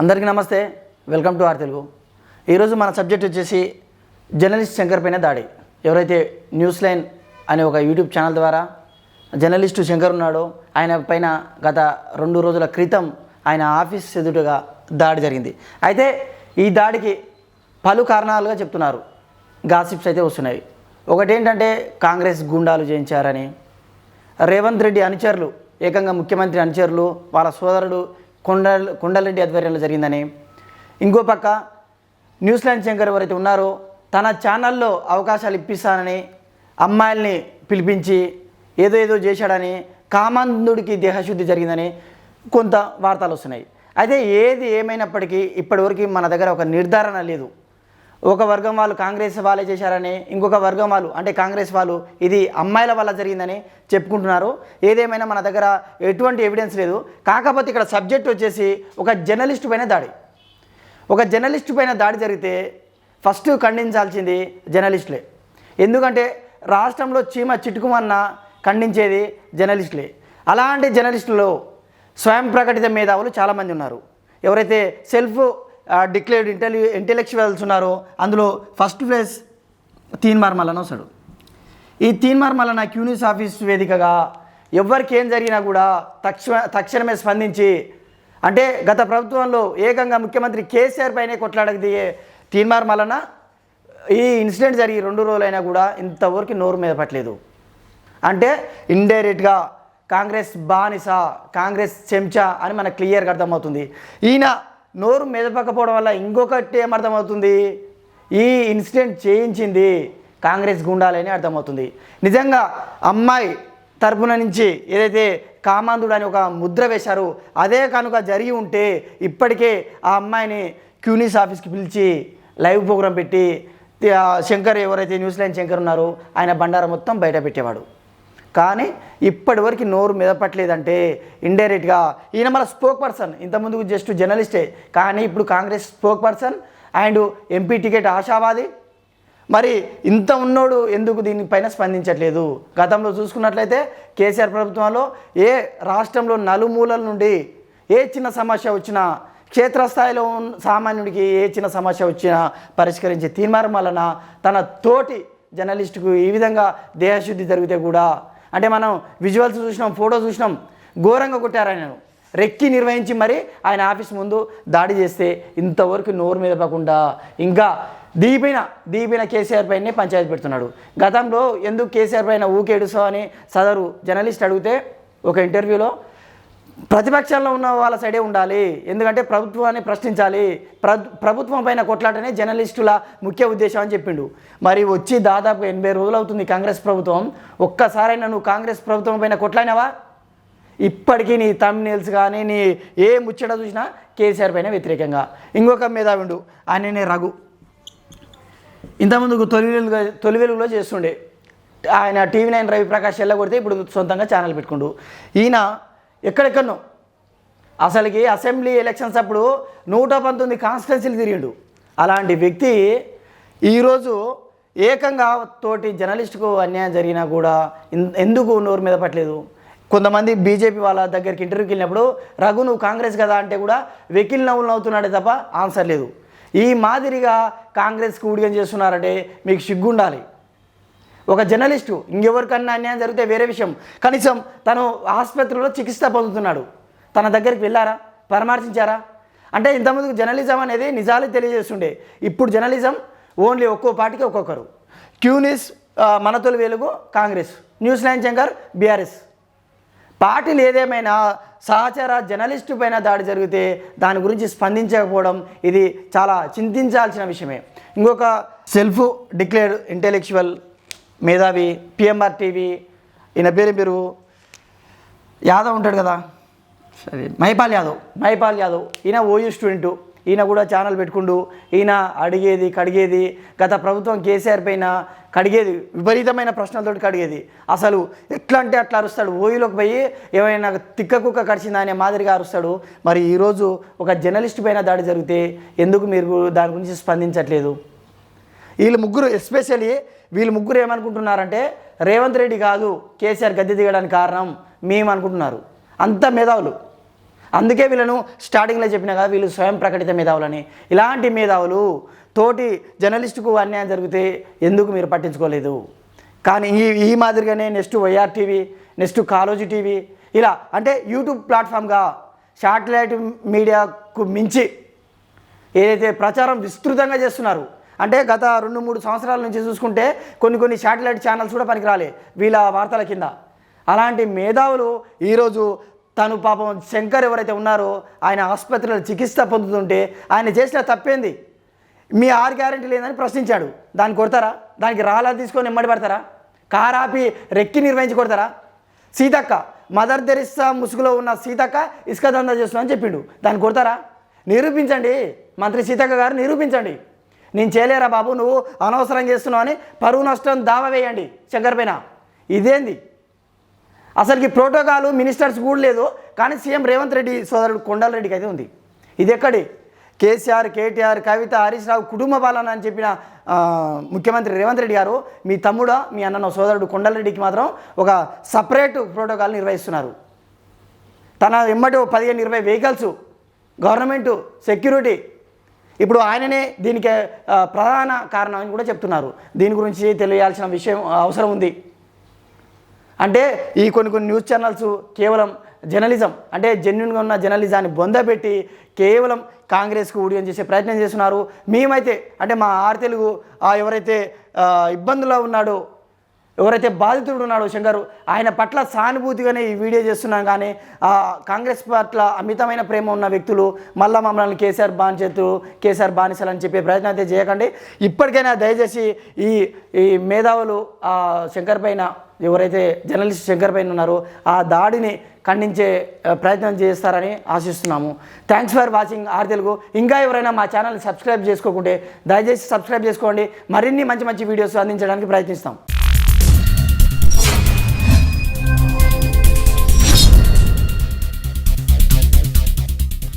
అందరికీ నమస్తే. Welcome to R Telugu. ఈరోజు మన సబ్జెక్ట్ వచ్చేసి జర్నలిస్ట్ శంకర్ పైన దాడి. ఎవరైతే న్యూస్ లైన్ అనే ఒక యూట్యూబ్ ఛానల్ ద్వారా జర్నలిస్టు శంకర్ ఉన్నాడో ఆయన పైన గత రెండు రోజుల క్రితం ఆయన ఆఫీస్ ఎదుటగా దాడి జరిగింది. అయితే ఈ దాడికి పలు కారణాలుగా చెప్తున్నారు. గాసిప్స్ అయితే వస్తున్నాయి. ఒకటేంటంటే కాంగ్రెస్ గుండాలు చేయించారని రేవంత్ రెడ్డి అనుచరులు ఏకంగా ముఖ్యమంత్రి అనుచరులు వాళ్ళ సోదరుడు కొండల్ కొండలరెడ్డి ఆధ్వర్యంలో జరిగిందని. ఇంకో పక్క న్యూజిలాండ్ శంకర్ ఎవరైతే ఉన్నారో తన ఛానల్లో అవకాశాలు ఇప్పిస్తానని అమ్మాయిల్ని పిలిపించి ఏదో ఏదో చేశాడని కామాంధుడికి దేహశుద్ధి జరిగిందని కొంత వార్తలు వస్తున్నాయి. అయితే ఏది ఏమైనప్పటికీ ఇప్పటివరకు మన దగ్గర ఒక నిర్ధారణ లేదు. ఒక వర్గం వాళ్ళు కాంగ్రెస్ వాళ్ళే చేశారని ఇంకొక వర్గం వాళ్ళు అంటే కాంగ్రెస్ వాళ్ళు ఇది అమ్మాయిల వల్ల జరిగిందని చెప్పుకుంటున్నారు. ఏదేమైనా మన దగ్గర ఎటువంటి ఎవిడెన్స్ లేదు. కాకపోతే ఇక్కడ సబ్జెక్ట్ వచ్చేసి ఒక జర్నలిస్ట్ పైన దాడి. ఒక జర్నలిస్ట్ పైన దాడి జరిగితే ఫస్ట్ ఖండించాల్సింది జర్నలిస్టులే ఎందుకంటే రాష్ట్రంలో చీమ చిట్టుకుమన్న ఖండించేది జర్నలిస్టులే అలాంటి జర్నలిస్టులో స్వయం ప్రకటిత మేధావులు చాలామంది ఉన్నారు. ఎవరైతే సెల్ఫ్ డిక్లేర్డ్ ఇంటెలి ఇంటెలెక్చువల్స్ ఉన్నారో. అందులో ఫస్ట్ ప్లేస్ తీన్మార్ మల్లన వస్తాడు. ఈ తీన్మార్ మల్లన క్యూనిస్ ఆఫీస్ వేదికగా ఎవరికి ఏం జరిగినా కూడా తక్షణ తక్షణమే స్పందించి అంటే గత ప్రభుత్వంలో ఏకంగా ముఖ్యమంత్రి కేసీఆర్ పైనే కొట్లాడక దిగే తీన్మార్ మల్లన ఈ ఇన్సిడెంట్ జరిగి రెండు రోజులైనా కూడా ఇంతవరకు నోరు మీద పట్టలేదు. అంటే ఇండైరెక్ట్గా కాంగ్రెస్ బానిస కాంగ్రెస్ చెంచా అని మనకు క్లియర్గా అర్థమవుతుంది. ఈయన నోరు మెదపకపోవడం వల్ల ఇంకొకటి ఏమర్థమవుతుంది? ఈ ఇన్సిడెంట్ చేయించింది కాంగ్రెస్ గుండాలని అర్థమవుతుంది. నిజంగా అమ్మాయి తరపున నుంచి ఏదైతే కామాంధుడు అని ఒక ముద్ర వేశారు అదే కనుక జరిగి ఉంటే ఇప్పటికే ఆ అమ్మాయిని క్యూనిస్ ఆఫీస్కి పిలిచి లైవ్ ప్రోగ్రాం పెట్టి శంకర్ ఎవరైతే న్యూస్ శంకర్ ఉన్నారో ఆయన బండారం మొత్తం బయట పెట్టేవాడు. కానీ ఇప్పటివరకు నోరు మెదపట్లేదంటే ఇండైరెక్ట్గా ఈయన మన స్పోక్ పర్సన్. ఇంతకుముందు జస్ట్ జర్నలిస్టే. కానీ ఇప్పుడు Congress spoke person and MP ticket ఆశావాది. మరి ఇంత ఉన్నోడు ఎందుకు దీనిపైన స్పందించట్లేదు? గతంలో చూసుకున్నట్లయితే కేసీఆర్ ప్రభుత్వంలో ఏ రాష్ట్రంలో నలుమూలల నుండి ఏ చిన్న సమస్య వచ్చినా క్షేత్రస్థాయిలో సామాన్యుడికి ఏ చిన్న సమస్య వచ్చినా పరిష్కరించే తీర్మానం వలన తన తోటి జర్నలిస్టుకు ఈ విధంగా దేహశుద్ధి జరిగితే కూడా అంటే మనం విజువల్స్ చూసినాం ఫోటో చూసినాం ఘోరంగా కొట్టారు ఆయనను రెక్కి నిర్వహించి మరి ఆయన ఆఫీస్ ముందు దాడి చేస్తే ఇంతవరకు నోరు మీద పడకుండా ఇంకా దీపిన దీపిన కేసీఆర్ పైనే పంచాయతీ పెడుతున్నాడు. గతంలో ఎందుకు కేసీఆర్ పైన ఊకేడుసో అని సదరు జర్నలిస్ట్ అడిగితే ఒక ఇంటర్వ్యూలో ప్రతిపక్షంలో ఉన్న వాళ్ళ సైడే ఉండాలి. ఎందుకంటే ప్రభుత్వాన్ని ప్రశ్నించాలి. ప్ర ప్రభుత్వం పైన కొట్లాటనే జర్నలిస్టుల ముఖ్య ఉద్దేశం అని చెప్పిండు. మరి వచ్చి దాదాపు ఎనభై రోజులు అవుతుంది కాంగ్రెస్ ప్రభుత్వం. ఒక్కసారైనా నువ్వు కాంగ్రెస్ ప్రభుత్వం పైన కొట్లాడినావా? ఇప్పటికీ నీ తమ్నేల్స్ కానీ నీ ఏ ముచ్చట చూసినా కేసీఆర్ పైన వ్యతిరేకంగా. ఇంకొక మేధావిండు ఆయననే రఘు. ఇంతకుముందు తొలి వెలుగుగా తొలి వెలుగులో చేస్తుండే. ఆయన టీవీ నైన్ రవి ప్రకాష్ కొడితే ఇప్పుడు సొంతంగా ఛానల్ పెట్టుకుండు. ఈయన ఎక్కడెక్కడనో. అసలుకి అసెంబ్లీ ఎలక్షన్స్ అప్పుడు నూట పంతొమ్మిది కాన్స్టిట్యున్సీలు తిరిగిండు. అలాంటి వ్యక్తి ఈరోజు ఏకంగా తోటి జర్నలిస్టుకు అన్యాయం జరిగినా కూడా ఎందుకు నోరు మీద పట్టలేదు? కొంతమంది బీజేపీ వాళ్ళ దగ్గరికి ఇంటర్వ్యూకి వెళ్ళినప్పుడు రఘు నువ్వు కాంగ్రెస్ కదా అంటే కూడా వెకిల్ నవ్వులు నవ్వుతున్నాడే తప్ప ఆన్సర్ లేదు. ఈ మాదిరిగా కాంగ్రెస్కి ఊడిగం చేస్తున్నారంటే మీకు సిగ్గుండాలి ఒక జర్నలిస్టు ఇంకెవరికన్నా అన్యాయం జరిగితే వేరే విషయం. కనీసం తను ఆసుపత్రిలో చికిత్స పొందుతున్నాడు. తన దగ్గరికి వెళ్ళారా? పరామర్శించారా? అంటే ఇంతకుముందు జర్నలిజం అనేది నిజాలు తెలియజేస్తుండే. ఇప్పుడు జర్నలిజం ఓన్లీ ఒక్కో పార్టీకి ఒక్కొక్కరు. క్యూనిస్ మన Tholi Velugu Congress. News Line Shankar BRS. పార్టీలు ఏదేమైనా సహచర జర్నలిస్టు పైన దాడి జరిగితే దాని గురించి స్పందించకపోవడం ఇది చాలా చింతించాల్సిన విషయమే. ఇంకొక సెల్ఫ్ డిక్లేర్డ్ ఇంటెలెక్చువల్ మేధావి పిఎంఆర్ టీవీ ఈయన పేరు పేరు? యాదవ్ ఉంటాడు కదా? సరే. మైపాల్ యాదవ్ మైపాల్ యాదవ్. ఈయన ఓయూ స్టూడెంటు ఈయన కూడా ఛానల్ పెట్టుకుండు. ఈయన అడిగేది కడిగేది. గత ప్రభుత్వం కేసీఆర్ పైన కడిగేది విపరీతమైన ప్రశ్నలతోటి కడిగేది. అసలు ఎట్లా అంటే అట్లా అరుస్తాడు. ఓయూలోకి పోయి ఏమైనా తిక్క కుక్క కడిచిందా అనే మాదిరిగా అరుస్తాడు. మరి ఈరోజు ఒక జర్నలిస్ట్ పైన దాడి జరిగితే ఎందుకు మీరు దాని గురించి స్పందించట్లేదు? వీళ్ళు ముగ్గురు ఎస్పెషల్లీ వీళ్ళు ముగ్గురు ఏమనుకుంటున్నారంటే రేవంత్ రెడ్డి కాదు కేసీఆర్ గద్దె దిగడానికి కారణం మేము అనుకుంటున్నారు అంత మేధావులు. అందుకే వీళ్ళను స్టార్టింగ్లో చెప్పినా కదా వీళ్ళు స్వయం ప్రకటిత మేధావులని. ఇలాంటి మేధావులు తోటి జర్నలిస్టుకు అన్యాయం జరిగితే ఎందుకు మీరు పట్టించుకోలేదు? కానీ ఈ ఈ మాదిరిగానే next YR TV next Kaloji TV ఇలా అంటే యూట్యూబ్ ప్లాట్ఫామ్గా శాటిలైట్ మీడియాకు మించి ఏదైతే ప్రచారం విస్తృతంగా చేస్తున్నారు అంటే గత రెండు మూడు సంవత్సరాల నుంచి చూసుకుంటే కొన్ని కొన్ని శాటిలైట్ ఛానల్స్ కూడా పనికిరాలే వీళ్ళ వార్తల కింద. అలాంటి మేధావులు ఈరోజు తను పాపం శంకర్ ఎవరైతే ఉన్నారో ఆయన ఆసుపత్రిలో చికిత్స పొందుతుంటే ఆయన చేసిన తప్పేంది? మీ ఆరు గ్యారెంటీ లేదని ప్రశ్నించాడు. దాన్ని కొడతారా? దానికి రాలా తీసుకొని ఎమ్మడి పడతారా? కారాపి రెక్కి నిర్వహించి కొడతారా? సీతక్క మదర్ తెరిస్సా ముసుగులో ఉన్న సీతక్క ఇసుక దందా చేస్తుందని చెప్పిండు. దాన్ని కొడతారా? నిరూపించండి. మంత్రి సీతక్క గారు నిరూపించండి. నేను చేయలేరా బాబు? నువ్వు అనవసరం చేస్తున్నావు అని పరువు నష్టం దావా వేయండి శంకర్ పైన. ఇదేంది? అసలుకి ప్రోటోకాల్ మినిస్టర్స్ కూడా లేదు కానీ సీఎం రేవంత్ రెడ్డి సోదరుడు కొండలరెడ్డికి అయితే ఉంది. ఇది ఎక్కడి? కేసీఆర్ కేటీఆర్ కవిత హరీష్ రావు కుటుంబ పాలన అని చెప్పిన ముఖ్యమంత్రి రేవంత్ రెడ్డి గారు మీ తమ్ముడు మీ అన్న సోదరుడు కొండలరెడ్డికి మాత్రం ఒక సపరేట్ ప్రోటోకాల్ నిర్వహిస్తున్నారు. తన ఎమ్మటి పదిహేను ఇరవై వెహికల్స్ గవర్నమెంటు సెక్యూరిటీ ఇప్పుడు ఆయననే దీనికి ప్రధాన కారణం అని కూడా చెప్తున్నారు. దీని గురించి తెలియాల్సిన విషయం అవసరం ఉంది. అంటే ఈ కొన్ని కొన్ని న్యూస్ ఛానల్స్ కేవలం జర్నలిజం అంటే జెన్యున్గా ఉన్న జర్నలిజాన్ని బొందపెట్టి కేవలం కాంగ్రెస్కు ఊడియం చేసే ప్రయత్నం చేస్తున్నారు. మేమైతే అంటే మా ఆర్ తెలుగు ఆ ఎవరైతే ఇబ్బందుల్లో ఉన్నాడో ఎవరైతే బాధితుడు ఉన్నాడో శంకర్ ఆయన పట్ల సానుభూతిగానే ఈ వీడియో చేస్తున్నాం. కానీ ఆ కాంగ్రెస్ పట్ల అమితమైన ప్రేమ ఉన్న వ్యక్తులు మళ్ళా మమ్మల్ని కేసీఆర్ బానిసెత్తు కేసీఆర్ బానిసలు అని చెప్పే ప్రయత్నం అయితే చేయకండి. ఇప్పటికైనా దయచేసి ఈ ఈ మేధావులు ఆ శంకర్ పైన ఎవరైతే జర్నలిస్ట్ శంకర్ పైన ఉన్నారో ఆ దాడిని ఖండించే ప్రయత్నం చేస్తారని ఆశిస్తున్నాము. Thanks for watching R Telugu. ఇంకా ఎవరైనా మా ఛానల్ని సబ్స్క్రైబ్ చేసుకోకుంటే దయచేసి సబ్స్క్రైబ్ చేసుకోండి. మరిన్ని మంచి మంచి వీడియోస్ అందించడానికి ప్రయత్నిస్తాం.